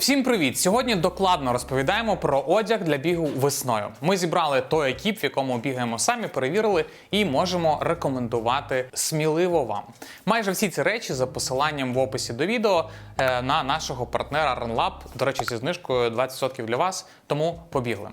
Всім привіт! Сьогодні докладно розповідаємо про одяг для бігу весною. Ми зібрали той екіп, в якому бігаємо самі, перевірили і можемо рекомендувати сміливо вам. Майже всі ці речі за посиланням в описі до відео е, на нашого партнера RunLab. До речі, зі знижкою 20% для вас. Тому побігли.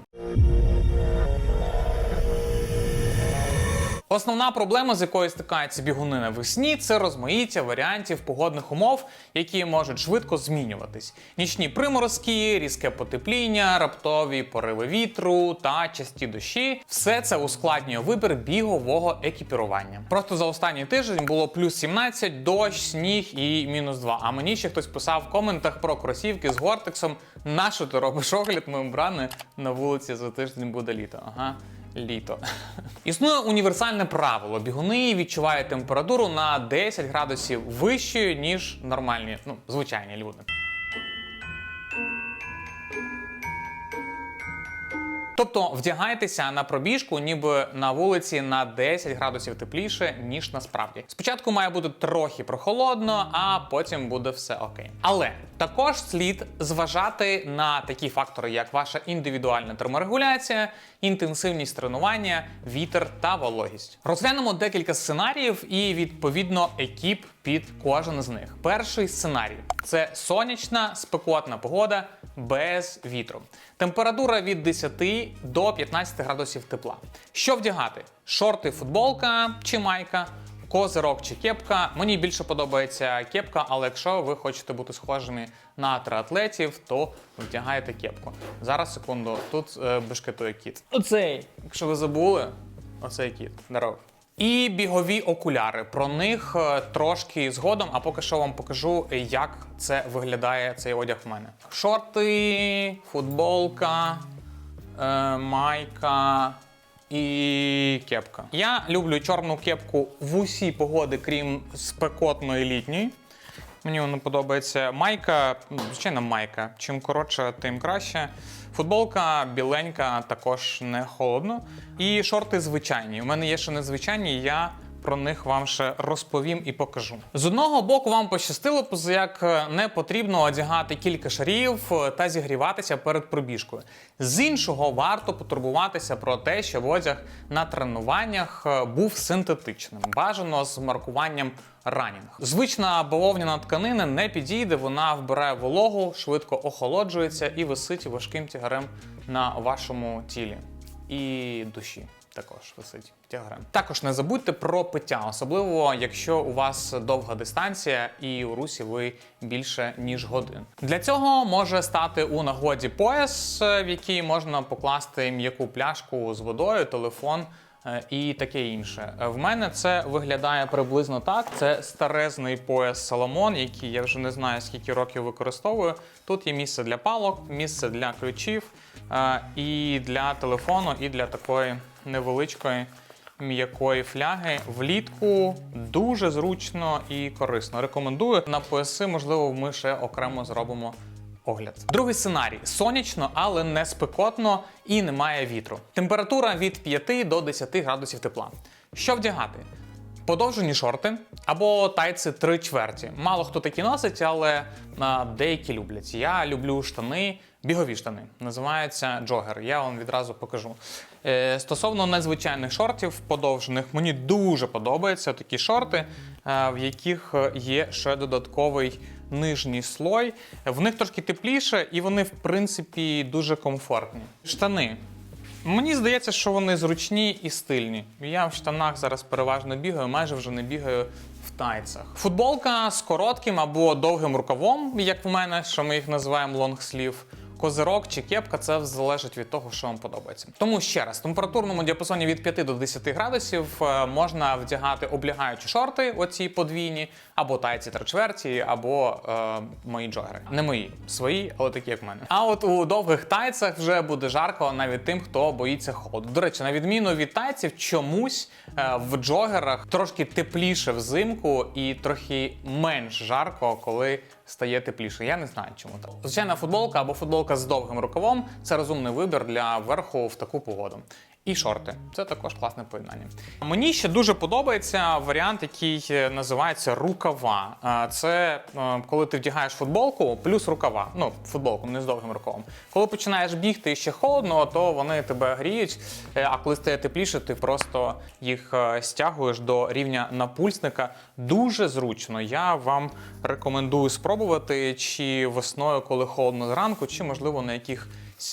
Основна проблема, з якою стикаються бігуни навесні, це розмаїття варіантів погодних умов, які можуть швидко змінюватись. Нічні приморозки, різке потепління, раптові пориви вітру та часті дощі все це ускладнює вибір бігового екіпірування. Просто за останній тиждень було плюс 17, дощ, сніг і мінус 2. А мені ще хтось писав в коментах про кросівки з гортексом. На що ти робиш огляд мембрани на вулиці за тиждень буде літо? Ага літо. Існує універсальне правило: бігуни відчувають температуру на 10 градусів вищою, ніж нормальні, ну, звичайні люди. Тобто вдягайтеся на пробіжку, ніби на вулиці на 10 градусів тепліше, ніж насправді. Спочатку має бути трохи прохолодно, а потім буде все окей. Але також слід зважати на такі фактори, як ваша індивідуальна терморегуляція, інтенсивність тренування, вітер та вологість. Розглянемо декілька сценаріїв і відповідно екіп під кожен з них. Перший сценарій це сонячна спекотна погода без вітру. Температура від 10 до 15 градусів тепла. Що вдягати? Шорти, футболка чи майка? Козирок чи кепка. Мені більше подобається кепка, але якщо ви хочете бути схожими на триатлетів, то вдягаєте кепку. Зараз секунду, тут е, бешкетує кіт. Оцей, якщо ви забули, оцей кіт. Здорово. І бігові окуляри. Про них е, трошки згодом, а поки що вам покажу, як це виглядає цей одяг в мене. Шорти, футболка, е, майка і кепка. Я люблю чорну кепку в усі погоди, крім спекотної літньої. Мені воно подобається. Майка, ну, звичайно, майка. Чим коротше, тим краще. Футболка біленька, також не холодно. І шорти звичайні. У мене є ще незвичайні, я про них вам ще розповім і покажу. З одного боку, вам пощастило, як не потрібно одягати кілька шарів та зігріватися перед пробіжкою. З іншого, варто потурбуватися про те, щоб одяг на тренуваннях був синтетичним, бажано з маркуванням ранінг. Звична бавовняна тканина не підійде, вона вбирає вологу, швидко охолоджується і висить важким тягарем на вашому тілі і душі. Також висить тягарем. Також не забудьте про пиття, особливо якщо у вас довга дистанція і у русі ви більше ніж годин. Для цього може стати у нагоді пояс, в який можна покласти м'яку пляшку з водою, телефон. е, І таке інше. Е, В мене це виглядає приблизно так. Це старезний пояс Соломон, який я вже не знаю скільки років використовую. Тут є місце для палок, місце для ключів е, і для телефону, і для такої невеличкої м'якої фляги. Влітку дуже зручно і корисно. Рекомендую на пояси, можливо, ми ще окремо зробимо огляд. Другий сценарій: сонячно, але не спекотно і немає вітру. Температура від 5 до 10 градусів тепла. Що вдягати? Подовжені шорти або тайці три чверті. Мало хто такі носить, але а, деякі люблять. Я люблю штани, бігові штани. Називаються джогер. Я вам відразу покажу. Е, стосовно незвичайних шортів, подовжених, мені дуже подобаються такі шорти, е, в яких є ще додатковий нижній слой. В них трошки тепліше, і вони, в принципі, дуже комфортні. Штани. Мені здається, що вони зручні і стильні. Я в штанах зараз переважно бігаю, майже вже не бігаю в тайцах. Футболка з коротким або довгим рукавом, як в мене, що ми їх називаємо лонгслів. Козирок чи кепка це залежить від того, що вам подобається. Тому ще раз, в температурному діапазоні від 5 до 10 градусів е, можна вдягати облягаючі шорти, оці подвійні, або тайці три чверті, або е, мої джогери. Не мої, свої, але такі, як в мене. А от у довгих тайцях вже буде жарко навіть тим, хто боїться холоду. До речі, на відміну від тайців, чомусь е, в джогерах трошки тепліше взимку і трохи менш жарко, коли стає тепліше. Я не знаю, чому так. Звичайна футболка або футболка з довгим рукавом це розумний вибір для верху в таку погоду. І шорти. Це також класне поєднання. Мені ще дуже подобається варіант, який е, називається рукава. Це е, коли ти вдягаєш футболку плюс рукава. Ну, футболку не з довгим рукавом. Коли починаєш бігти і ще холодно, то вони тебе гріють. Е, А коли стає тепліше, ти просто їх е, стягуєш до рівня напульсника. Дуже зручно. Я вам рекомендую спробувати чи весною, коли холодно зранку, чи можливо на яких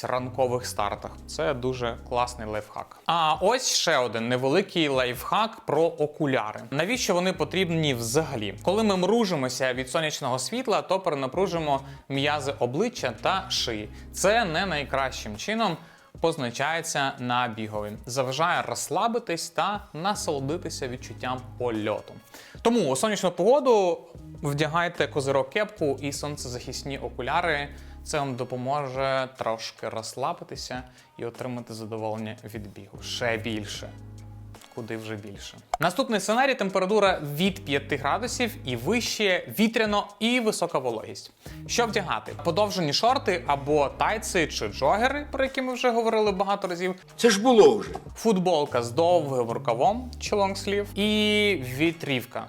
ранкових стартах. Це дуже класний лайфхак. А ось ще один невеликий лайфхак про окуляри. Навіщо вони потрібні взагалі? Коли ми мружимося від сонячного світла, то перенапружимо м'язи обличчя та шиї. Це не найкращим чином. Позначається на бігові, заважає розслабитись та насолодитися відчуттям польоту. Тому у сонячну погоду вдягайте козирок кепку і сонцезахисні окуляри. Це вам допоможе трошки розслабитися і отримати задоволення від бігу. Ще більше. Куди вже більше. Наступний сценарій температура від 5 градусів і вище, вітряно і висока вологість. Що вдягати? Подовжені шорти або тайци чи джогери, про які ми вже говорили багато разів. Це ж було вже. Футболка з довгим рукавом чи лонгслів і вітрівка.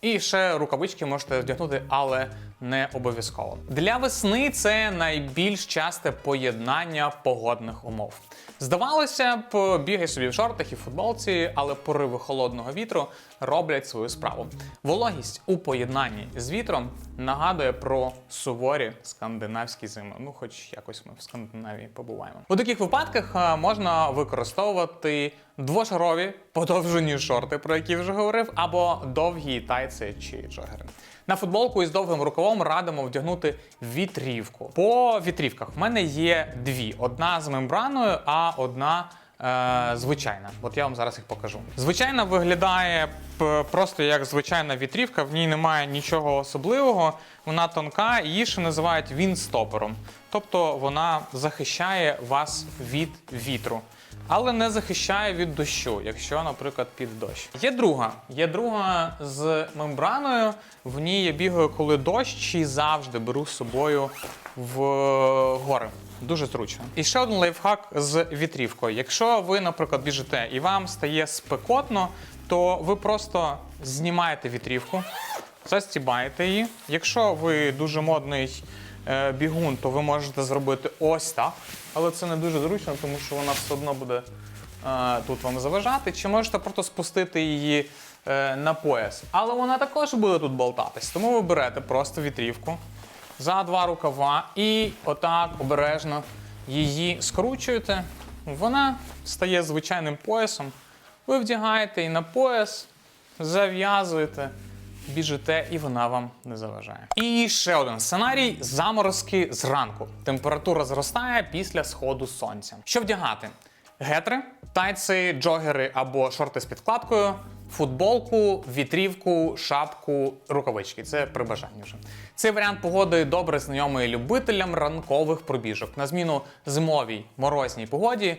І ще рукавички можете вдягнути, але не обов'язково. Для весни це найбільш часте поєднання погодних умов. Здавалося б, бігай собі в шортах і футболці, але пориви холодного вітру роблять свою справу. Вологість у поєднанні з вітром нагадує про суворі скандинавські зими. Ну, хоч якось ми в Скандинавії побуваємо. У таких випадках е, можна використовувати двошарові подовжені шорти, про які вже говорив, або довгі тайці чи джогери. На футболку із довгим рукавом радимо вдягнути вітрівку. По вітрівках в мене є дві: одна з мембраною, а одна. Е, звичайна, от я вам зараз їх покажу. Звичайна виглядає просто як звичайна вітрівка, в ній немає нічого особливого. Вона тонка, її ще називають вінстопером. Тобто вона захищає вас від вітру, але не захищає від дощу, якщо, наприклад, під дощ. Є друга. Є друга з мембраною. В ній я бігаю, коли дощ, і завжди беру з собою в гори. Дуже зручно. І ще один лайфхак з вітрівкою. Якщо ви, наприклад, біжите і вам стає спекотно, то ви просто знімаєте вітрівку, застібаєте її. Якщо ви дуже модний бігун, то ви можете зробити ось так. Але це не дуже зручно, тому що вона все одно буде е, тут вам заважати. Чи можете просто спустити її е, на пояс. Але вона також буде тут болтатись. Тому ви берете просто вітрівку за два рукава і отак обережно її скручуєте. Вона стає звичайним поясом. Ви вдягаєте і на пояс, зав'язуєте, біжите, і вона вам не заважає. І ще один сценарій: заморозки зранку. Температура зростає після сходу сонця. Що вдягати? Гетри, тайци, джогери або шорти з підкладкою, футболку, вітрівку, шапку, рукавички. Це при бажанні вже. Цей варіант погоди добре знайомий любителям ранкових пробіжок. На зміну зимовій морозній погоді.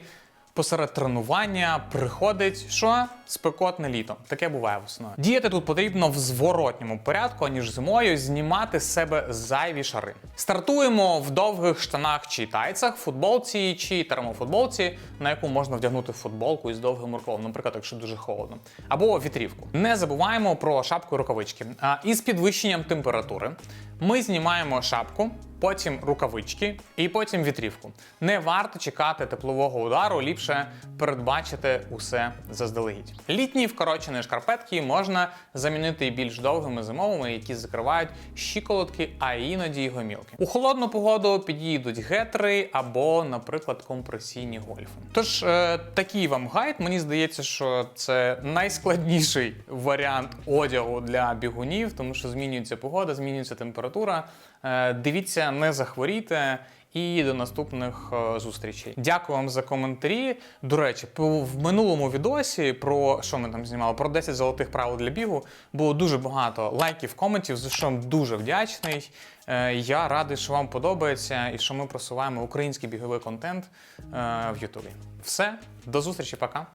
Посеред тренування приходить що спекотне літо. Таке буває весною. Діяти тут потрібно в зворотньому порядку, аніж зимою знімати з себе зайві шари. Стартуємо в довгих штанах чи тайцах, футболці чи термофутболці, на яку можна вдягнути футболку із довгим рукавом, наприклад, якщо дуже холодно, або вітрівку. Не забуваємо про шапку і рукавички. А із підвищенням температури ми знімаємо шапку. Потім рукавички і потім вітрівку. Не варто чекати теплового удару, ліпше передбачити усе заздалегідь. Літні вкорочені шкарпетки можна замінити більш довгими зимовими, які закривають щиколотки, а іноді й гомілки. У холодну погоду підійдуть гетри або, наприклад, компресійні гольфи. Тож е, такий вам гайд. Мені здається, що це найскладніший варіант одягу для бігунів, тому що змінюється погода, змінюється температура. Е, Дивіться, не захворійте. І до наступних е, зустрічей. Дякую вам за коментарі. До речі, в минулому відосі про що ми там знімали? Про 10 золотих правил для бігу було дуже багато лайків, коментів, за що дуже вдячний. Е, Я радий, що вам подобається і що ми просуваємо український біговий контент е, в Ютубі. Все, до зустрічі, пока.